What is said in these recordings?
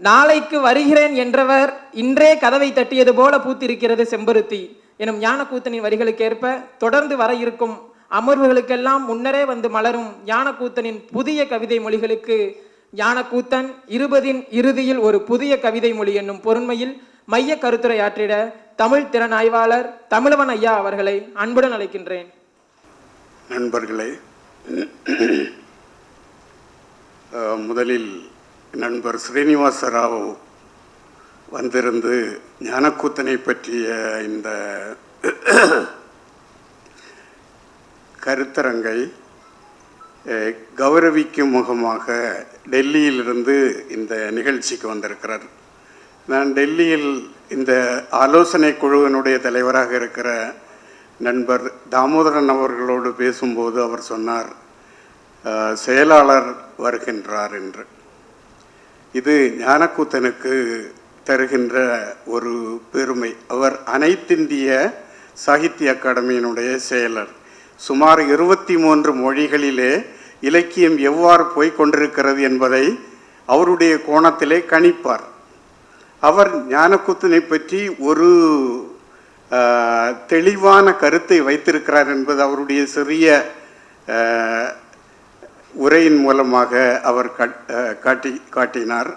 நாளைக்கு வருகிறேன் என்றவர் இன்றே கதவை தட்டியது போல பூத்திருக்கிறது செம்பருத்தி. எனும் ஞானக்கூத்தனின் வரிகளுக்கேற்ப தொடர்ந்து வர இருக்கும் அமர்வுகளுக்கெல்லாம் முன்னரே வந்து மலரும் ஞானக்கூத்தனின் புதிய கவிதை மொழிகளுக்கு ஞானக்கூத்தன் இருபதின் இறுதியில் ஒரு புதிய கவிதை மொழி என்னும் பொருண்மையில் மைய கருத்துரை ஆற்றிட தமிழ் திறனாய்வாளர் தமிழவன் ஐயா அவர்களை அன்புடன் அழைக்கின்றேன். நண்பர்களே முதலில் நண்பர் ஸ்ரீனிவாச ராவ் வந்திருந்து ஞானக்கூத்தனை பற்றிய இந்த கருத்தரங்கை கௌரவிக்கும் முகமாக டெல்லியிலிருந்து இந்த நிகழ்ச்சிக்கு வந்திருக்கிறார். நான் டெல்லியில் இந்த ஆலோசனை குழுவினுடைய தலைவராக இருக்கிற நண்பர் தாமோதரன் அவர்களோடு பேசும்போது அவர் சொன்னார் செயலாளர் வருகின்றார் என்று. இது ஞானக்கூத்தனுக்கு தருகின்ற ஒரு பெருமை. அவர் அனைத்திந்திய சாகித்ய அகாடமியினுடைய செயலர். சுமார் இருபத்தி மூன்று மொழிகளிலே இலக்கியம் எவ்வாறு போய்க் கொண்டிருக்கிறது என்பதை அவருடைய கோணத்திலே கணிப்பார். அவர் ஞானக்கூத்தனை பற்றி ஒரு தெளிவான கருத்தை வைத்திருக்கிறார் என்பது அவருடைய சிறிய உரையின் மூலமாக அவர் காட்டி காட்டினார்.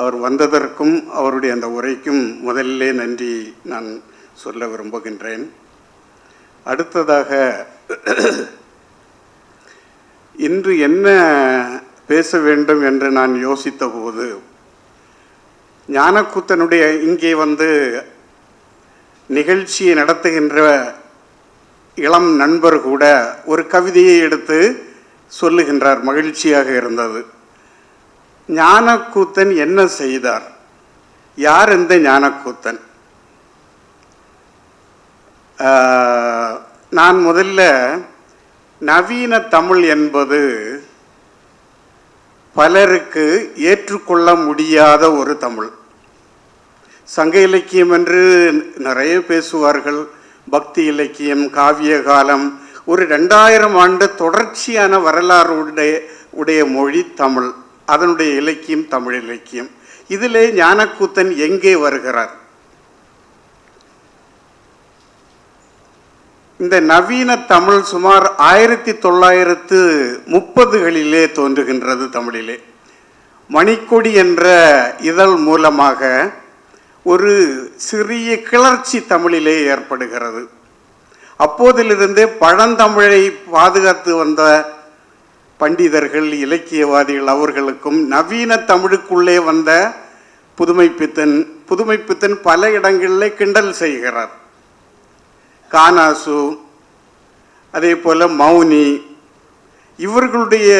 அவர் வந்ததற்கும் அவருடைய அந்த உரைக்கும் முதலிலே நன்றி நான் சொல்ல விரும்புகின்றேன். அடுத்ததாக இன்று என்ன பேச வேண்டும் என்று நான் யோசித்த போது ஞானக்கூத்தனுடைய இங்கே வந்து நிகழ்ச்சியை நடத்துகின்ற இளம் நண்பர் கூட ஒரு கவிதையை எடுத்து சொல்லுகின்றார். மகிழ்ச்சியாக இருந்தது. ஞானக்கூத்தன் என்ன செய்தார்? யார் இந்த ஞானக்கூத்தன்? நான் முதல்ல நவீன தமிழ் என்பது பலருக்கு ஏற்றுக்கொள்ள முடியாத ஒரு தமிழ். சங்க இலக்கியம் என்று நிறைய பேசுவார்கள். பக்தி இலக்கியம் காவிய காலம் ஒரு ரெண்டாயிரம் ஆண்டு தொடர்ச்சியான வரலாறு உடைய உடைய மொழி தமிழ். அதனுடைய இலக்கியம் தமிழ் இலக்கியம். இதிலே ஞானக்கூத்தன் எங்கே வருகிறார்? இந்த நவீன தமிழ் சுமார் ஆயிரத்தி தொள்ளாயிரத்து முப்பதுகளிலே தோன்றுகின்றது தமிழிலே. மணிக்கொடி என்ற இதழ் மூலமாக ஒரு சிறிய கிளர்ச்சி தமிழிலே ஏற்படுகிறது. அப்போதிலிருந்தே பழந்தமிழை பாதுகாத்து வந்த பண்டிதர்கள் இலக்கியவாதிகள் அவர்களுக்கும் நவீன தமிழுக்குள்ளே வந்த புதுமைப்பித்தன் புதுமைப்பித்தன் பல இடங்களிலே கிண்டல் செய்கிறார். கானாசு அதே போல் மௌனி இவர்களுடைய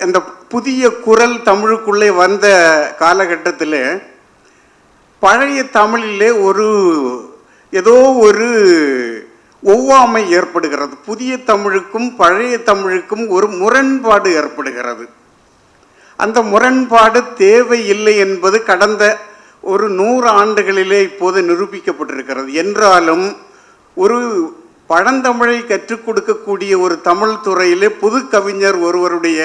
அந்த புதிய குரல் தமிழுக்குள்ளே வந்த காலகட்டத்தில் பழைய தமிழிலே ஒரு ஏதோ ஒரு ஒவ்வாமை ஏற்படுகிறது. புதிய தமிழுக்கும் பழைய தமிழுக்கும் ஒரு முரண்பாடு ஏற்படுகிறது. அந்த முரண்பாடு தேவையில்லை என்பது கடந்த ஒரு நூறு ஆண்டுகளிலே இப்போது நிரூபிக்கப்பட்டிருக்கிறது. என்றாலும் ஒரு பழந்தமிழை கற்றுக் கொடுக்கக்கூடிய ஒரு தமிழ் துறையிலே புது கவிஞர் ஒருவருடைய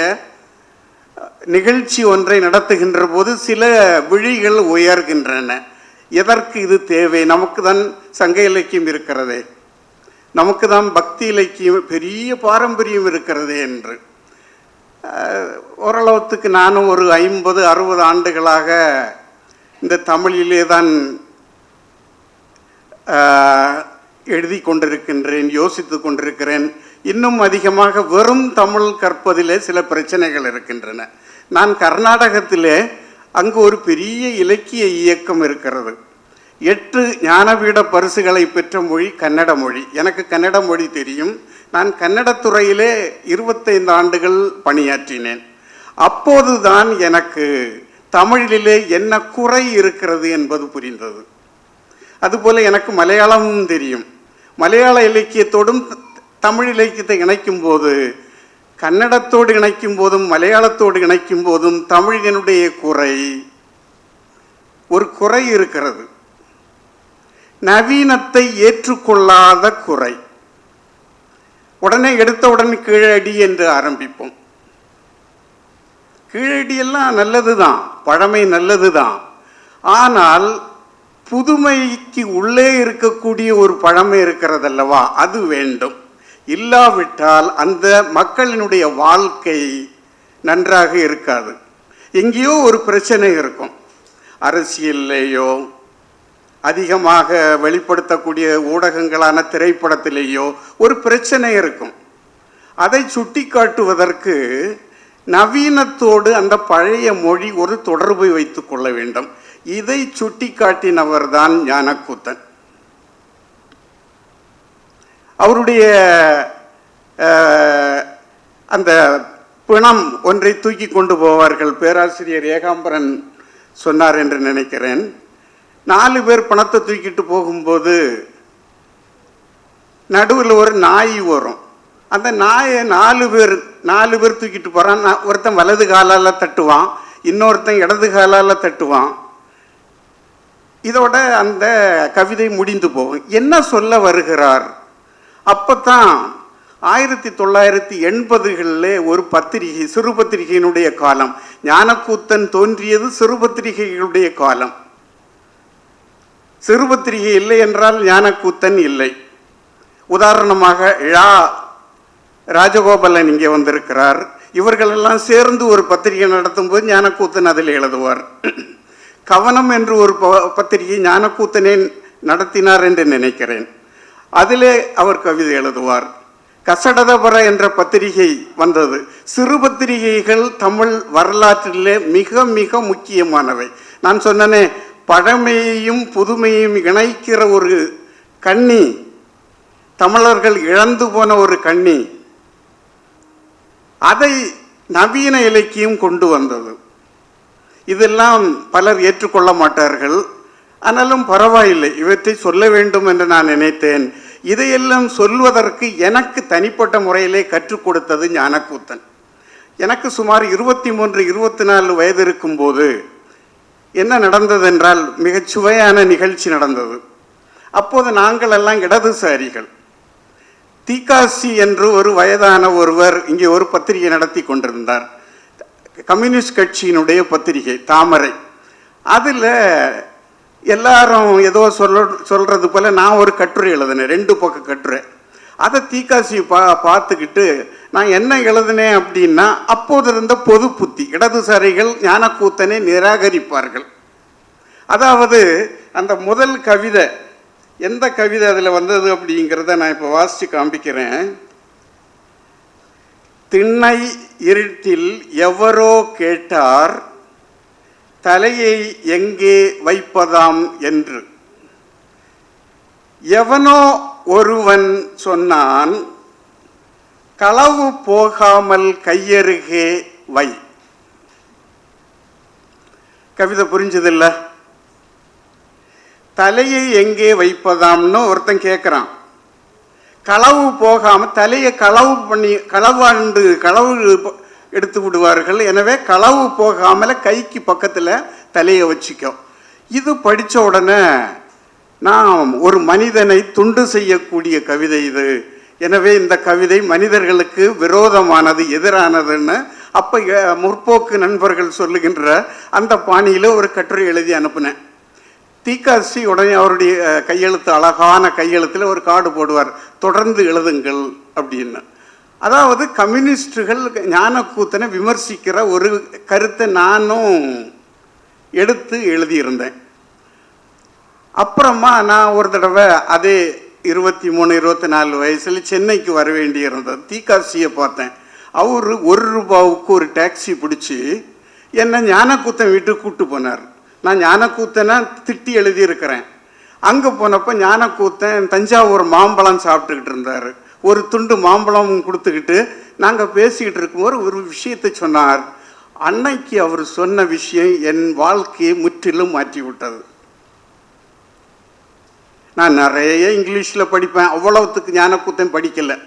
நிகழ்ச்சி ஒன்றை நடத்துகின்ற போது சில விழிகள் உயர்கின்றன. எதற்கு இது தேவை? நமக்கு தான் சங்க இலக்கியம் இருக்கிறதே. நமக்கு தான் பக்தி இலக்கியம் பெரிய பாரம்பரியம் இருக்கிறதே என்று. ஓரளவுக்கு நானும் ஒரு ஐம்பது அறுபது ஆண்டுகளாக இந்த தமிழிலே தான் எழுதி கொண்டிருக்கின்றேன் யோசித்து கொண்டிருக்கிறேன். இன்னும் அதிகமாக வெறும் தமிழ் கற்பதிலே சில பிரச்சனைகள் இருக்கின்றன. நான் கர்நாடகத்திலே அங்கு ஒரு பெரிய இலக்கிய இயக்கம் இருக்கிறது. எட்டு ஞானபீட பரிசுகளை பெற்ற மொழி கன்னட மொழி. எனக்கு கன்னட மொழி தெரியும். நான் கன்னடத்துறையிலே இருபத்தைந்து ஆண்டுகள் பணியாற்றினேன். அப்போது தான் எனக்கு தமிழிலே என்ன குறை இருக்கிறது என்பது புரிந்தது. அதுபோல் எனக்கு மலையாளமும் தெரியும். மலையாள இலக்கியத்தோடும் தமிழ் இலக்கியத்தை இணைக்கும் போது கன்னடத்தோடு இணைக்கும் போதும் மலையாளத்தோடு இணைக்கும் போதும் தமிழினுடைய குறை ஒரு குறை இருக்கிறது. நவீனத்தை ஏற்றுக்கொள்ளாத குறை. உடனே எடுத்தவுடன் கீழடி என்று ஆரம்பிப்போம். கீழடியெல்லாம் நல்லது தான் பழமை நல்லது தான் ஆனால் புதுமைக்கு உள்ளே இருக்கக்கூடிய ஒரு பழமை இருக்கிறதல்லவா? அது வேண்டும். இல்லாவிட்டால் அந்த மக்களினுடைய வாழ்க்கை நன்றாக இருக்காது. எங்கேயோ ஒரு பிரச்சனை இருக்கும். அரசியல்லையோ அதிகமாக வெளிப்படுத்தக்கூடிய ஊடகங்களான திரைப்படத்திலேயோ ஒரு பிரச்சனை இருக்கும். அதை சுட்டிக்காட்டுவதற்கு நவீனத்தோடு அந்த பழைய மொழி ஒரு தொடர்பை வைத்து கொள்ள வேண்டும். இதை சுட்டிக்காட்டினவர் தான் ஞானக்கூத்தன். அவருடைய அந்த பிணம் ஒன்றை தூக்கி கொண்டு போவார்கள். பேராசிரியர் ஏகாம்பரன் சொன்னார் என்று நினைக்கிறேன். நாலு பேர் பணத்தை தூக்கிட்டு போகும்போது நடுவில் ஒரு நாய் வரும். அந்த நாயை நாலு பேர் நாலு பேர் தூக்கிட்டு போகிறான் ஒருத்தன் வலது காலால் தட்டுவான். இன்னொருத்தன் இடது காலால் தட்டுவான். இதோட அந்த கவிதை முடிந்து போகும். என்ன சொல்ல வருகிறார்? அப்போ தான் ஆயிரத்தி தொள்ளாயிரத்தி எண்பதுகளில் ஒரு பத்திரிகை சிறு பத்திரிகையினுடைய காலம். ஞானக்கூத்தன் தோன்றியது சிறு பத்திரிகைகளுடைய காலம். சிறுபத்திரிகை இல்லை என்றால் ஞானக்கூத்தன் இல்லை. உதாரணமாக ழா ராஜகோபாலன் இங்கே வந்திருக்கிறார். இவர்களெல்லாம் சேர்ந்து ஒரு பத்திரிகை நடத்தும் போது ஞானக்கூத்தன் அதில் எழுதுவார். கவனம் என்று ஒரு ப- பத்திரிகை ஞானக்கூத்தனே நடத்தினார் என்று நினைக்கிறேன். அதிலே அவர் கவிதை எழுதுவார். கசடதபர என்ற பத்திரிகை வந்தது. சிறு பத்திரிகைகள் தமிழ் வரலாற்றிலே மிக மிக முக்கியமானவை. நான் சொன்னனே பழமையையும் புதுமையையும் இணைக்கிற ஒரு கண்ணி தமிழர்கள் இழந்து போன ஒரு கண்ணி அதை நவீன இலக்கியம் கொண்டு வந்தது. இதெல்லாம் பலர் ஏற்றுக்கொள்ள மாட்டார்கள். ஆனாலும் பரவாயில்லை இவற்றை சொல்ல வேண்டும் என்று நான் நினைத்தேன். இதையெல்லாம் சொல்வதற்கு எனக்கு தனிப்பட்ட முறையிலே கற்றுக் கொடுத்தது ஞானக்கூத்தன். எனக்கு சுமார் இருபத்தி மூன்று இருபத்தி நாலு வயது இருக்கும்போது என்ன நடந்தது என்றால் மிகச் சுவையான நிகழ்ச்சி நடந்தது. அப்போது நாங்கள் எல்லாம் இடதுசாரிகள். தீகாசி என்று ஒரு வயதான ஒருவர் இங்கே ஒரு பத்திரிகை நடத்தி கொண்டிருந்தார். கம்யூனிஸ்ட் கட்சியினுடைய பத்திரிகை தாமரை. அதில் எல்லாரும் ஏதோ சொல்ல சொல்கிறது போல் நான் ஒரு கட்டுரை எழுதினேன் ரெண்டு பக்க கட்டுரை. அதை தீக்காசி பா பார்த்துக்கிட்டு நான் என்ன எழுதினேன் அப்படின்னா அப்போது இருந்த பொது புத்தி இடதுசாரிகள் ஞானக்கூத்தனை நிராகரிப்பார்கள். அதாவது அந்த முதல் கவிதை எந்த கவிதை அதில் வந்தது அப்படிங்கிறத நான் இப்போ வாசித்து காண்பிக்கிறேன். திண்ணை இருட்டில் எவரோ கேட்டார் தலையை எங்கே வைப்பதாம் என்று. எவனோ ஒருவன் சொன்னான் களவு போகாமல் கையருகே வை. கவிதை புரிஞ்சதில்ல? தலையை எங்கே வைப்பதாம்னு ஒருத்தன் கேட்குறான் களவு போகாமல் தலையை களவு பண்ணி களவாண்டு களவு எடுத்து விடுவார்கள். எனவே களவு போகாமல் கைக்கு பக்கத்தில் தலையை வச்சுக்கோ. இது படித்த உடனே நாம் ஒரு மனிதனை துண்டு செய்யக்கூடிய கவிதை இது. எனவே இந்த கவிதை மனிதர்களுக்கு விரோதமானது எதிரானதுன்னு அப்போ முற்போக்கு நண்பர்கள் சொல்லுகின்ற அந்த பாணியில் ஒரு கட்டுரை எழுதி அனுப்புனேன். தீக்காசி உடனே அவருடைய கையெழுத்து அழகான கையெழுத்தில் ஒரு கார்டு போடுவார் தொடர்ந்து எழுதுங்கள் அப்படின்னு. அதாவது கம்யூனிஸ்டுகள் ஞானக்கூத்தனை விமர்சிக்கிற ஒரு கருத்தை நானும் எடுத்து எழுதியிருந்தேன். அப்புறமா நான் ஒரு தடவை அதே இருபத்தி மூணு இருபத்தி நாலு வயசில் சென்னைக்கு வர வேண்டியிருந்தது. தீக்காசியை பார்த்தேன். அவர் ஒரு ரூபாவுக்கு ஒரு டாக்ஸி பிடிச்சி என்னை ஞானக்கூத்தன் வீட்டுக்கு கூப்பிட்டு போனார். நான் ஞானக்கூத்தனை திட்டி எழுதியிருக்கிறேன். அங்கே போனப்போ ஞானக்கூத்தன் தஞ்சாவூர் மாம்பழம் சாப்பிட்டுக்கிட்டு இருந்தார். ஒரு துண்டு மாம்பழமும் கொடுத்துக்கிட்டு நாங்கள் பேசிக்கிட்டு இருக்கும்போது ஒரு விஷயத்தை சொன்னார். அன்னைக்கு அவர் சொன்ன விஷயம் என் வாழ்க்கையை முற்றிலும் மாற்றி விட்டது நான் நிறைய இங்கிலீஷில் படிப்பேன். அவ்வளவுத்துக்கு ஞானக்கூத்தன் படிக்கலை.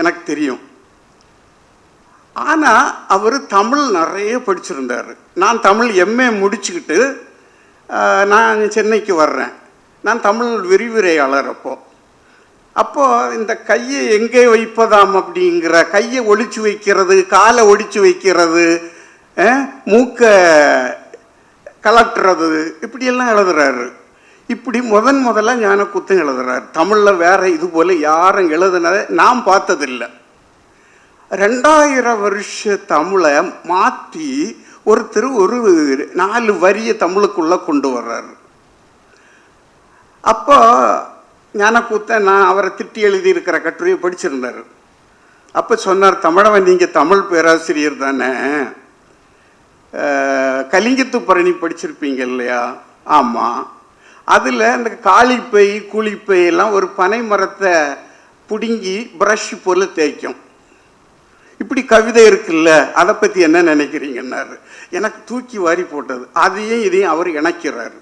எனக்கு தெரியும். ஆனால் அவர் தமிழ் நிறைய படிச்சிருந்தார். நான் தமிழ் எம்ஏ முடிச்சுக்கிட்டு நான் சென்னைக்கு வர்றேன். நான் தமிழ் விரிவுரையாளர் அப்போது அப்போது இந்த கையை எங்கே வைப்பதாம் அப்படிங்கிற கையை ஒழிச்சு வைக்கிறது காலை ஒழிச்சு வைக்கிறது மூக்கை மூக்க கலட்டுறது இப்படியெல்லாம் எழுதுறாரு. இப்படி முதன் முதல்ல ஞானக்கூத்தன் எழுதுறாரு. தமிழில் வேற இது போல் யாரும் எழுதுனதை நாம் பார்த்ததில்லை. ரெண்டாயிரம் வருஷ தமிழை மாற்றி ஒருத்தர் ஒரு நாலு வரியை தமிழுக்குள்ளே கொண்டு வர்றாரு. அப்போ ஞானக்கூத்தை நான் அவரை திட்டி எழுதியிருக்கிற கட்டுரையை படிச்சிருந்தார். அப்போ சொன்னார் தமிழவன் நீங்கள் தமிழ் பேராசிரியர் தானே. கலிங்கத்து பரணி படிச்சிருப்பீங்க இல்லையா? ஆமாம் அதில் இந்த காளிப்பை கூலிப்பை எல்லாம் ஒரு பனை மரத்தை பிடுங்கி ப்ரஷ் போல் தேய்க்கும். இப்படி கவிதை இருக்குல்ல அதை பற்றி என்ன நினைக்கிறீங்கன்னாரு. எனக்கு தூக்கி வாரி போட்டது. அதையும் இதையும் அவர் இணைக்கிறார்.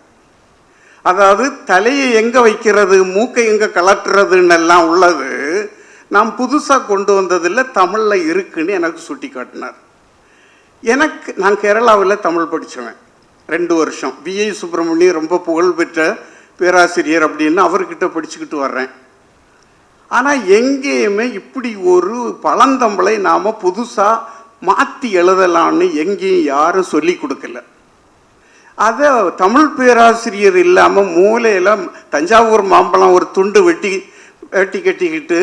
அதாவது தலையை எங்கே வைக்கிறது மூக்கை எங்கே கலட்டுறதுன்னெல்லாம் உள்ளது நாம் புதுசாக கொண்டு வந்ததில் தமிழில் இருக்குன்னு எனக்கு சுட்டி காட்டினார் எனக்கு நான் கேரளாவில் தமிழ் படித்தவன் ரெண்டு வருஷம். விஐ சுப்பிரமணியம் ரொம்ப புகழ்பெற்ற பேராசிரியர் அப்படின்னு அவர்கிட்ட படிச்சுக்கிட்டு வர்றேன். ஆனால் எங்கேயுமே இப்படி ஒரு பழந்தம்பளை நாம் புதுசாக மாற்றி எழுதலாம்னு எங்கேயும் யாரும் சொல்லி கொடுக்கல. அதை தமிழ் பேராசிரியர் இல்லாமல் மூலையில் தஞ்சாவூர் மாம்பழம் ஒரு துண்டு வெட்டி வெட்டி கட்டிக்கிட்டு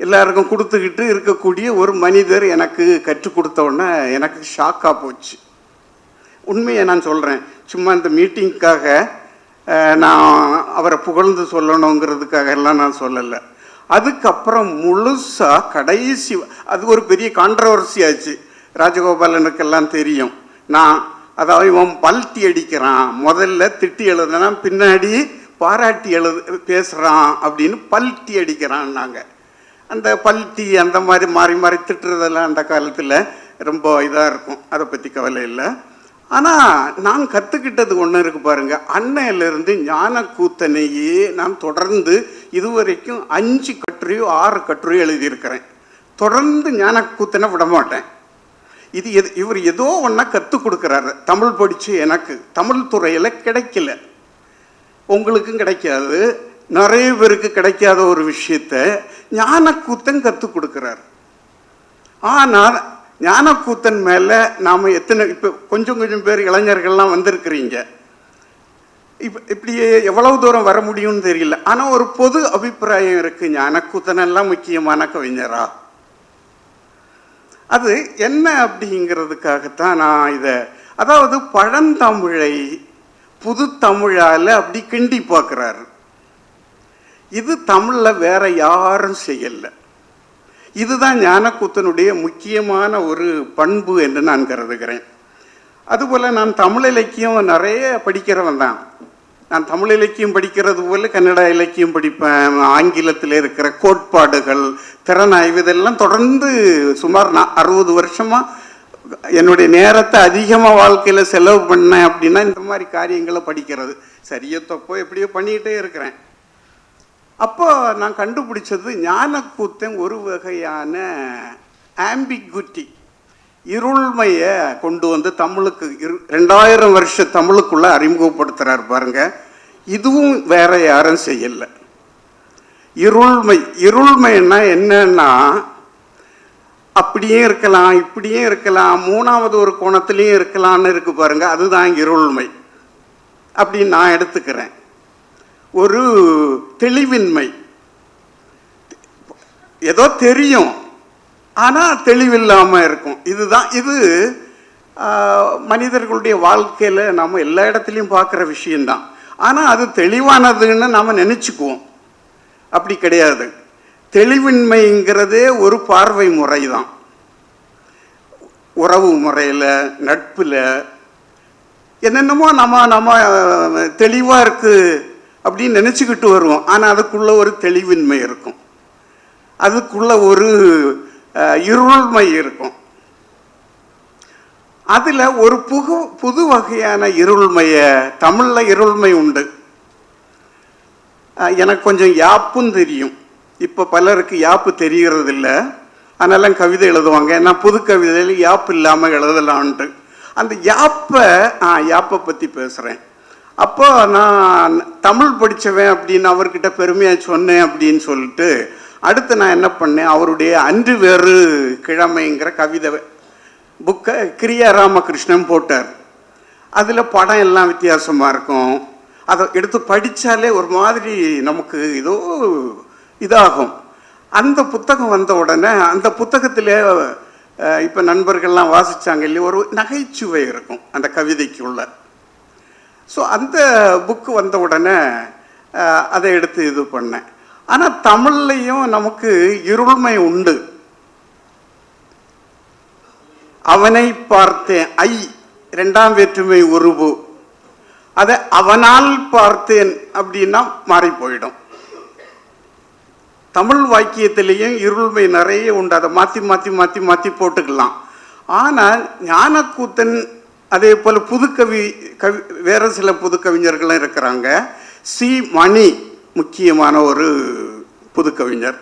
எல்லாருக்கும் கொடுத்துக்கிட்டு இருக்கக்கூடிய ஒரு மனிதர் எனக்கு கற்றுக் கொடுத்த உடனே எனக்கு ஷாக்காக போச்சு. உண்மையை நான் சொல்கிறேன் சும்மா இந்த மீட்டிங்க்காக நான் அவரை புகழ்ந்து சொல்லணுங்கிறதுக்காக எல்லாம் நான் சொல்லலை. அதுக்கப்புறம் முழுசாக கடைசி அது ஒரு பெரிய கான்ட்ரவர்சி ஆச்சு. ராஜகோபாலனுக்கெல்லாம் தெரியும். நான் அதாவது இவன் பல்ட்டி அடிக்கிறான். முதல்ல திட்டி எழுதுனா பின்னாடி பாராட்டி எழுது பேசுகிறான் அப்படின்னு பல்ட்டி அடிக்கிறான்னாங்க. அந்த பல்ட்டி அந்த மாதிரி மாறி மாறி திட்டுறதெல்லாம் அந்த காலத்தில் ரொம்ப இதாக இருக்கும். அதை பற்றி கவலை இல்லை. ஆனால் நான் கற்றுக்கிட்டது ஒன்று இருக்கு பாருங்க. அன்னையிலிருந்து ஞான கூத்தனையே நான் தொடர்ந்து இதுவரைக்கும் அஞ்சு கட்டுரையோ ஆறு கட்டுரையோ எழுதியிருக்கிறேன். தொடர்ந்து ஞான கூத்தனை விட மாட்டேன். இது எது இவர் ஏதோ ஒன்றா கற்றுக் கொடுக்குறாரு. தமிழ் படித்து எனக்கு தமிழ் துறையில் கிடைக்கல. உங்களுக்கும் கிடைக்காது. நிறைய பேருக்கு கிடைக்காத ஒரு விஷயத்த ஞானக்கூத்தன் கற்றுக் கொடுக்குறாரு. ஆனால் ஞானக்கூத்தன் மேலே நாம் எத்தனை இப்போ கொஞ்சம் கொஞ்சம் பேர் இளைஞர்கள்லாம் வந்திருக்கிறீங்க. இப்போ இப்படியே எவ்வளவு தூரம் வர முடியும்னு தெரியல. ஆனால் ஒரு பொது அபிப்பிராயம் இருக்குது ஞானக்கூத்தன் எல்லாம் முக்கியமான கவிஞரா. அது என்ன அப்படிங்கிறதுக்காகத்தான் நான் இதை அதாவது பழந்தமிழை புது தமிழால் அப்படி கிண்டி பார்க்குறாரு. இது தமிழில் வேற யாரும் செய்யலை. இதுதான் ஞானக்கூத்தனுடைய முக்கியமான ஒரு பண்பு என்று நான் கருதுகிறேன். அதுபோல் நான் தமிழ் இலக்கியம் நிறைய படிக்கிறவன் தான். நான் தமிழ் இலக்கியம் படிக்கிறது போல கன்னட இலக்கியம் படிப்பேன். ஆங்கிலத்தில் இருக்கிற கோட்பாடுகள் திறனாய்வு இதெல்லாம் தொடர்ந்து சுமார் நான் அறுபது வருஷமாக என்னுடைய நேரத்தை அதிகமாக வாழ்க்கையில் செலவு பண்ணேன் அப்படின்னா இந்த மாதிரி காரியங்களை படிக்கிறது. சரியோ தப்போ எப்படியோ பண்ணிக்கிட்டே இருக்கிறேன். அப்போ நான் கண்டுபிடிச்சது ஞானக்கூத்தன் ஒரு வகையான ஆம்பிகுட்டி இருள்மையை கொண்டு வந்து தமிழுக்கு இரு ரெண்டாயிரம் வருஷ தமிழுக்குள்ளே அறிமுகப்படுத்துகிறார் பாருங்க. இதுவும் வேற யாரும் செய்யலை. இருள்மை இருள்மைன்னா என்னன்னா அப்படியே இருக்கலாம் இப்படியே இருக்கலாம் மூணாவது ஒரு கோணத்துலேயும் இருக்கலாம்னு இருக்கு பாருங்க. அதுதான் இருள்மை. அப்படின்னு நான் எடுத்துக்கிறேன். ஒரு தெளிவின்மை. ஏதோ தெரியும் ஆனால் தெளிவில்லாமல் இருக்கும். இதுதான் இது மனிதர்களுடைய வாழ்க்கையில் நம்ம எல்லா இடத்துலையும் பார்க்குற விஷயந்தான் ஆனால் அது தெளிவானதுன்னு நாம் நினச்சிக்குவோம். அப்படி கிடையாது. தெளிவின்மைங்கிறதே ஒரு பார்வை முறை தான் உறவு முறையில் நட்பில் என்னென்னமோ நம்ம நம்ம தெளிவாக இருக்குது அப்படின்னு நினச்சிக்கிட்டு வருவோம். ஆனால் அதுக்குள்ள ஒரு தெளிவின்மை இருக்கும். அதுக்குள்ள ஒரு இருள்மை இருக்கும். அதில் ஒரு புகு புது வகையான இருள்மையை தமிழில் இருள்மை உண்டு. எனக்கு கொஞ்சம் யாப்பும் தெரியும். இப்போ பலருக்கு யாப்பு தெரிகிறது இல்லை அதனால கவிதை எழுதுவாங்க. நான் புது கவிதையில் யாப்பு இல்லாமல் எழுதலான்ட்டு அந்த யாப்பை ஆ யாப்பை பற்றி பேசுகிறேன் அப்போ நான் தமிழ் படித்தவன் அப்படின்னு அவர்கிட்ட பெருமையாக சொன்னேன் அப்படின்னு சொல்லிட்டு அடுத்து நான் என்ன பண்ணேன்? அவருடைய அன்று வேறு கிழமைங்கிற கவிதை புக்கை கிரியா ராமகிருஷ்ணன் போட்டார். அதில் படம் எல்லாம் வித்தியாசமாக இருக்கும். அதை எடுத்து படித்தாலே ஒரு மாதிரி நமக்கு ஏதோ இதாகும். அந்த புத்தகம் வந்த உடனே அந்த புத்தகத்திலே இப்போ நண்பர்கள்லாம் வாசிச்சாங்க இல்லையா? ஒரு நகைச்சுவை இருக்கும் அந்த கவிதைக்குள்ள. ஸோ அந்த புக்கு வந்த உடனே அதை எடுத்து இது பண்ணேன். ஆனால் தமிழ்லையும் நமக்கு இருள்மை உண்டு. அவனை பார்த்தேன். ஐ ரெண்டாம் வேற்றுமை உருவு அதை அவனால் பார்த்தேன் அப்படின்னா மாறி போயிடும். தமிழ் வாக்கியத்திலையும் இருள்மை நிறைய உண்டு. அதை மாற்றி மாற்றி மாற்றி மாற்றி போட்டுக்கலாம். ஆனால் ஞானக்கூத்தன் அதே போல் புதுக்கவி கவி வேறு சில புதுக்கவிஞர்களும் இருக்கிறாங்க. சி. மணி முக்கியமான ஒரு புதுக்கவிஞர்.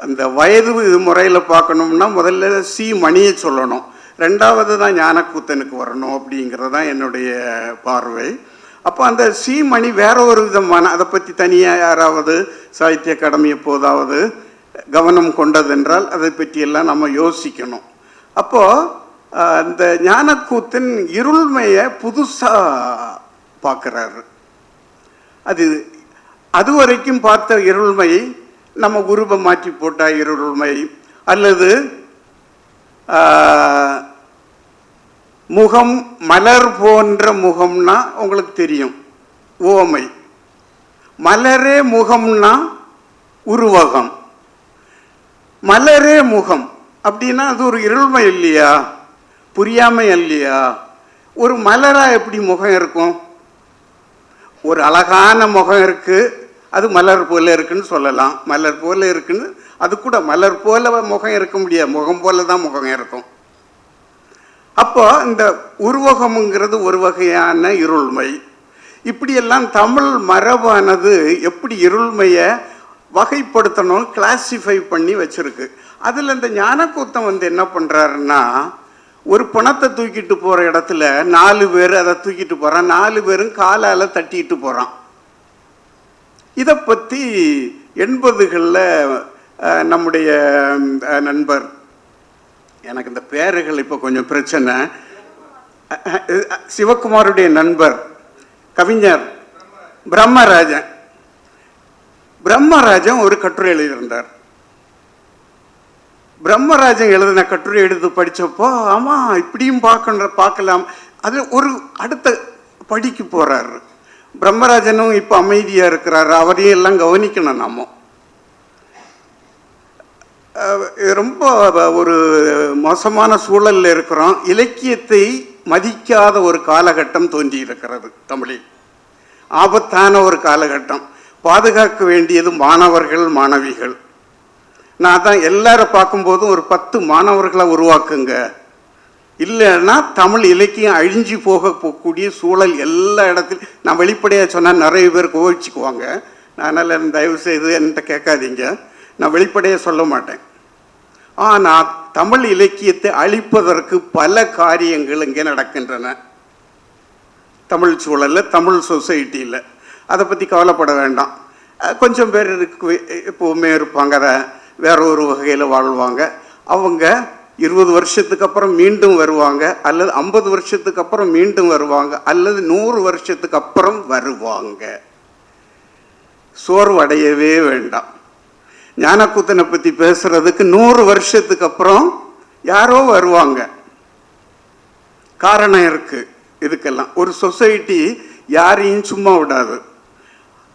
அந்த வயது முறையில் பார்க்கணும்னா முதல்ல சி. மணியை சொல்லணும். ரெண்டாவது தான் ஞானக்கூத்தனுக்கு வரணும் அப்படிங்கிறது தான் என்னுடைய பார்வை. அப்போ அந்த சி. மணி வேற ஒரு விதமான அதை பற்றி தனியாக யாராவது சாகித்ய அகாடமி எப்போதாவது கவனம் கொண்டதென்றால் அதை பற்றியெல்லாம் நம்ம யோசிக்கணும். அப்போது அந்த ஞானக்கூத்தின் இருள்மையை புதுசாக பார்க்குறாரு. அது அது வரைக்கும் பார்த்த இருள்மை நம்ம உருவம் மாற்றி போட்டால் இருள்மை. அல்லது முகம் மலர் போன்ற முகம்னா உங்களுக்கு தெரியும் ஓமை. மலரே முகம்னா உருவகம். மலரே முகம். அப்படின்னா அது ஒரு இருள்மை இல்லையா? புரியாமல் இல்லையா ஒரு மலராக எப்படி முகம் இருக்கும்? ஒரு அழகான முகம் இருக்குது அது மலர் போல் இருக்குன்னு சொல்லலாம். மலர் போல் இருக்குன்னு அது கூட மலர் போல முகம் இருக்க முடியாது. முகம் போல தான் முகம் இருக்கும். அப்போ இந்த உருவகம்ங்கிறது ஒரு வகையான இருள்மை. இப்படியெல்லாம் தமிழ் மரபானது எப்படி இருள்மையை வகைப்படுத்தணும் கிளாசிஃபை பண்ணி வச்சிருக்கு. அதில் இந்த ஞானக்கூத்தம் வந்து என்ன பண்ணுறாருன்னா ஒரு பணத்தை தூக்கிட்டு போகிற இடத்துல நாலு பேர் அதை தூக்கிட்டு போகிறான் நாலு பேரும் காலால் தட்டிட்டு போகிறான் இதை பற்றி எண்பதுகளில் நம்முடைய நண்பர் எனக்கு இந்த பேர்கள் இப்போ கொஞ்சம் பிரச்சனை. சிவகுமாருடைய நண்பர் கவிஞர் பிரம்மராஜன். பிரம்மராஜன் ஒரு கட்டுரை எழுதியிருந்தார் பிரம்மராஜன் எழுதின கட்டுரை எடுத்து படித்தப்போ ஆமாம் இப்படியும் பார்க்கணும் பார்க்கலாம். அது ஒரு அடுத்த படிக்கு போகிறாரு பிரம்மராஜனும் இப்போ அமைதியாக இருக்கிறாரு. அவரையும் எல்லாம் கவனிக்கணும் நாம. ரொம்ப ஒரு மோசமான சூழலில் இருக்கிறோம். இலக்கியத்தை மதிக்காத ஒரு காலகட்டம் தோன்றி இருக்கிறது தமிழில். ஆபத்தான ஒரு காலகட்டம். பாதுகாக்க வேண்டியது மாணவர்கள் மாணவிகள். நான் தான் எல்லாரும் பார்க்கும்போதும் ஒரு பத்து மாணவர்களை உருவாக்குங்க. இல்லைன்னா தமிழ் இலக்கியம் அழிஞ்சு போக போகக்கூடிய சூழல் எல்லா இடத்துலையும் நான் வெளிப்படையாக சொன்னால் நிறைய பேர் கோவிச்சுக்குவாங்க. அதனால் தயவு செய்து என்கிட்ட கேட்காதீங்க. நான் வெளிப்படையாக சொல்ல மாட்டேன். ஆனால் தமிழ் இலக்கியத்தை அழிப்பதற்கு பல காரியங்கள் இங்கே நடக்கின்றன. தமிழ் சூழலில் தமிழ் சொசைட்டியில் அதை பற்றி கவலைப்பட வேண்டாம். கொஞ்சம் பேர் இருக்கு எப்போவுமே இருப்பாங்க. அதை வேற ஒரு வகையில் வாழ்வாங்க. அவங்க இருபது வருஷத்துக்கு அப்புறம் மீண்டும் வருவாங்க அல்லது ஐம்பது வருஷத்துக்கு அப்புறம் மீண்டும் வருவாங்க அல்லது நூறு வருஷத்துக்கு அப்புறம் வருவாங்க. சோர்வடையவே வேண்டாம். ஞானக்கூத்தனை பற்றி பேசுறதுக்கு நூறு வருஷத்துக்கு அப்புறம் யாரோ வருவாங்க. காரணம் இருக்கு இதுக்கெல்லாம். ஒரு சொசைட்டி யாரையும் சும்மா விடாது.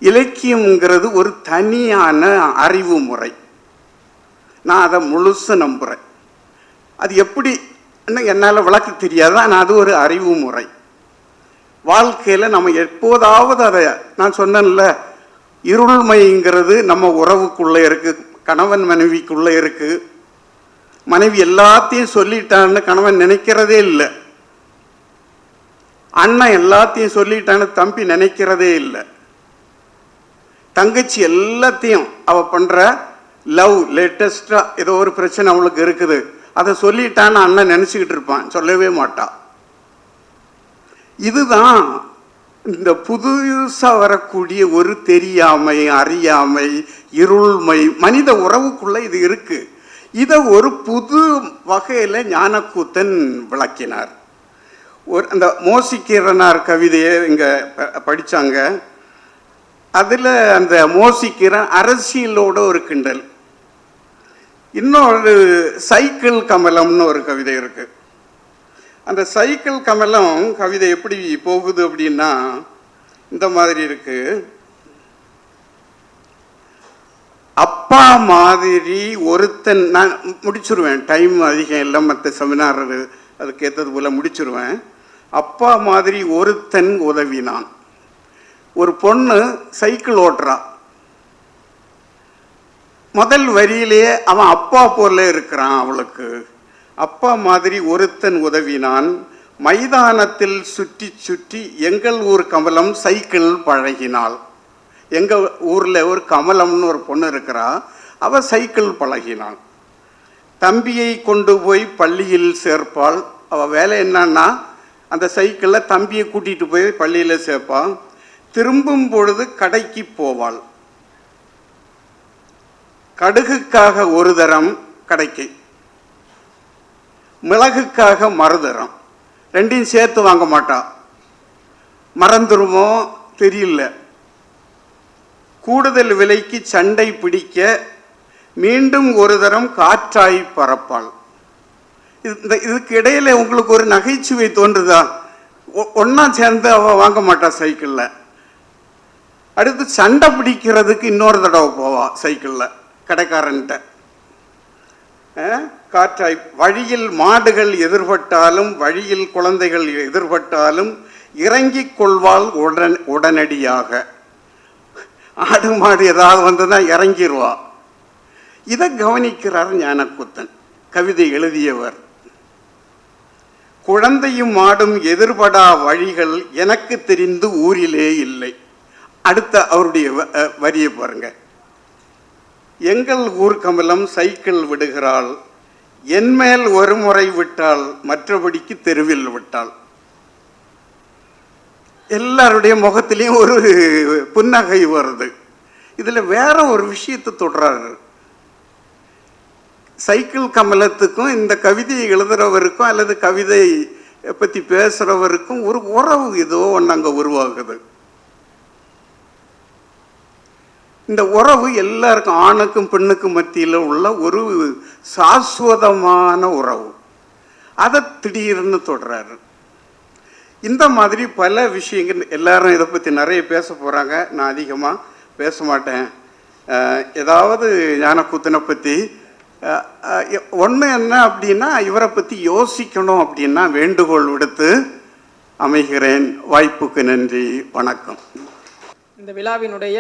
இலக்கியம்ங்கிறது ஒரு தனியான அறிவு முறை. நான் அதை முழுசு நம்புகிறேன் அது எப்படி என்னால் விளக்க தெரியாது. ஆனால் அது ஒரு அறிவு முறை. வாழ்க்கையில் நம்ம எப்போதாவது அதை நான் சொன்னேன்ல இருள்மைங்கிறது நம்ம உறவுக்குள்ளே இருக்கு கணவன் மனைவிக்குள்ளே இருக்கு. மனைவி எல்லாத்தையும் சொல்லிட்டான்னு கணவன் நினைக்கிறதே இல்லை. அண்ணன் எல்லாத்தையும் சொல்லிட்டான்னு தம்பி நினைக்கிறதே இல்லை. தங்கச்சி எல்லாத்தையும் அவள் பண்ணுற லவ் லேட்டஸ்ட்டாக ஏதோ ஒரு பிரச்சனை அவளுக்கு இருக்குது. அதை சொல்லிட்டான்னு அண்ணன் நினச்சிக்கிட்டு இருப்பான். சொல்லவே மாட்டான் இதுதான் இந்த புதுசாக வரக்கூடிய ஒரு தெரியாமை அறியாமை இருள்மை மனித உறவுக்குள்ளே இது இருக்குது இதை ஒரு புது வகையில் ஞானக்கூத்தன் விளக்கினார். ஒரு அந்த மோசிக்கிறனார் கவிதையை இங்கே படித்தாங்க அதில் அந்த மோசிக்கிறன் அரசியலோட ஒரு கிண்டல். இன்னொரு சைக்கிள் கமலம்னு ஒரு கவிதை இருக்கு. அந்த சைக்கிள் கமலம் கவிதை எப்படி போகுது அப்படின்னா இந்த மாதிரி இருக்கு. அப்பா மாதிரி ஒருத்தன் நான் முடிச்சிருவேன். டைம் அதிகம் இல்லை மற்ற செமினார் அதுக்கு ஏற்றது போல முடிச்சிருவேன். அப்பா மாதிரி ஒருத்தன் உதவினான். ஒரு பொண்ணு சைக்கிள் ஓட்டுறா. முதல் வரியிலேயே அவன் அப்பா போல இருக்கிறான் அவளுக்கு. அப்பா மாதிரி ஒருத்தன் உதவினான். மைதானத்தில் சுற்றி சுற்றி எங்கள் ஊர் கமலம் சைக்கிள் பழகினாள். எங்கள் ஊரில் ஒரு கமலம்னு ஒரு பொண்ணு இருக்கிறா அவ சைக்கிள் பழகினாள். தம்பியை கொண்டு போய் பள்ளியில் சேர்ப்பாள். அவ வேலை என்னன்னா அந்த சைக்கிளில் தம்பியை கூட்டிகிட்டு போய் பள்ளியில் சேர்ப்பாள். திரும்பும் பொழுது கடைக்கு போவாள். கடுகுக்காக ஒரு தரம் கடைக்கு. மிளகுக்காக மறுதரம் ரெண்டையும் சேர்த்து வாங்க மாட்டா. மறந்துருமோ? தெரியல. கூடுதல் விலைக்கு சண்டை பிடிக்க மீண்டும் ஒரு தரம் காற்றாய் பரப்பாள் இந்த இதுக்கு இடையில் உங்களுக்கு ஒரு நகைச்சுவை தோன்றுதா? ஒ- சேர்ந்து அவள் வாங்க மாட்டாள் சைக்கிளில். அடுத்து சண்டை பிடிக்கிறதுக்கு இன்னொரு தடவை போவா சைக்கிளில். கடைக்காரன்ட்ட. காற்றாய் வழியில் மாடுகள் எதிர்பட்டாலும் வழியில் குழந்தைகள் எதிர்பட்டாலும் இறங்கிக் கொள்வாள் உடன் உடனடியாக. ஆடு மாடு ஏதாவது வந்ததுன்னா இறங்கிடுவா இதை கவனிக்கிறார் ஞானக்கூத்தன் கவிதை எழுதியவர். குழந்தையும் மாடும் எதிர்படா வழிகள் எனக்கு தெரிந்து ஊரிலே இல்லை. அடுத்த அவருடைய வ- வரியை பாருங்கள் எங்கள் ஊர் கமலம் சைக்கிள் விடுகிறாள். என் மேல் ஒரு முறை விட்டாள் மற்றபடிக்கு தெருவில் விட்டாள். எல்லாருடைய முகத்திலையும் ஒரு புன்னகை வருது. இதில் வேற ஒரு விஷயத்தை தொடர்றாரு சைக்கிள் கமலத்துக்கும் இந்த கவிதையை எழுதுறவருக்கும் அல்லது கவிதை பற்றி பேசுகிறவருக்கும் ஒரு உறவு ஏதோ ஒன்று அங்கே உருவாகுது. இந்த உறவு எல்லாருக்கும் ஆணுக்கும் பெண்ணுக்கும் மத்தியில் உள்ள ஒரு சாஸ்வதமான உறவு. அதை திடீர்னு தொடுறாரு. இந்த மாதிரி பல விஷயங்கள் எல்லாரும் இதை பற்றி நிறைய பேச போகிறாங்க நான் அதிகமாக பேச மாட்டேன். ஏதாவது ஞானக்கூத்தனை பற்றி ஒன்று என்ன அப்படின்னா இவரை பற்றி யோசிக்கணும் அப்படின்னா வேண்டுகோள் விடுத்து அமைகிறேன். வாய்ப்புக்கு நன்றி. வணக்கம். இந்த விழாவினுடைய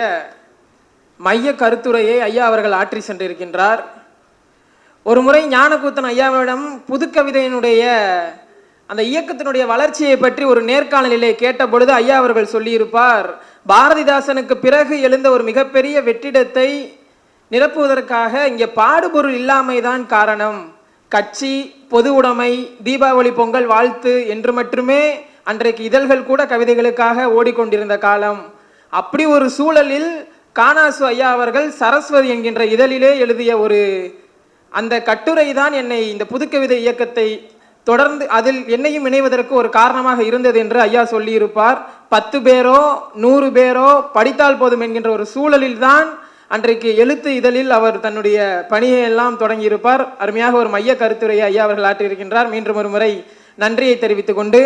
மைய கருத்துரையை ஐயா அவர்கள் ஆற்றி சென்றிருக்கின்றார். ஒரு முறை ஞானக்கூத்தன் ஐயாவிடம் புதுக்கவிதையினுடைய அந்த இயக்கத்தினுடைய வளர்ச்சியை பற்றி ஒரு நேர்காணலிலே கேட்ட பொழுது ஐயா அவர்கள் சொல்லியிருப்பார் பாரதிதாசனுக்கு பிறகு எழுந்த ஒரு மிகப்பெரிய வெற்றிடத்தை நிரப்புவதற்காக இங்கே பாடுபொருள் இல்லாமைதான் காரணம். கட்சி பொது உடைமை தீபாவளி பொங்கல் வாழ்த்து என்று மட்டுமே அன்றைக்கு இதழ்கள் கூட கவிதைகளுக்காக ஓடிக்கொண்டிருந்த காலம். அப்படி ஒரு சூழலில் கானாசு ஐயா அவர்கள் சரஸ்வதி என்கின்ற இதழிலே எழுதிய ஒரு அந்த கட்டுரை தான் என்னை இந்த புதுக்கவிதை இயக்கத்தை தொடர்ந்து அதில் என்னையும் இணைவதற்கு ஒரு காரணமாக இருந்தது என்று ஐயா சொல்லியிருப்பார். பத்து பேரோ நூறு பேரோ படித்தால் போதும் என்கின்ற ஒரு சூழலில் தான் அன்றைக்கு எழுத்து இதழில் அவர் தன்னுடைய பணியை எல்லாம் தொடங்கியிருப்பார். அருமையாக ஒரு மைய கருத்துரையை ஐயா அவர்கள் ஆற்றியிருக்கின்றார். மீண்டும் ஒரு முறை நன்றியை தெரிவித்துக் கொண்டு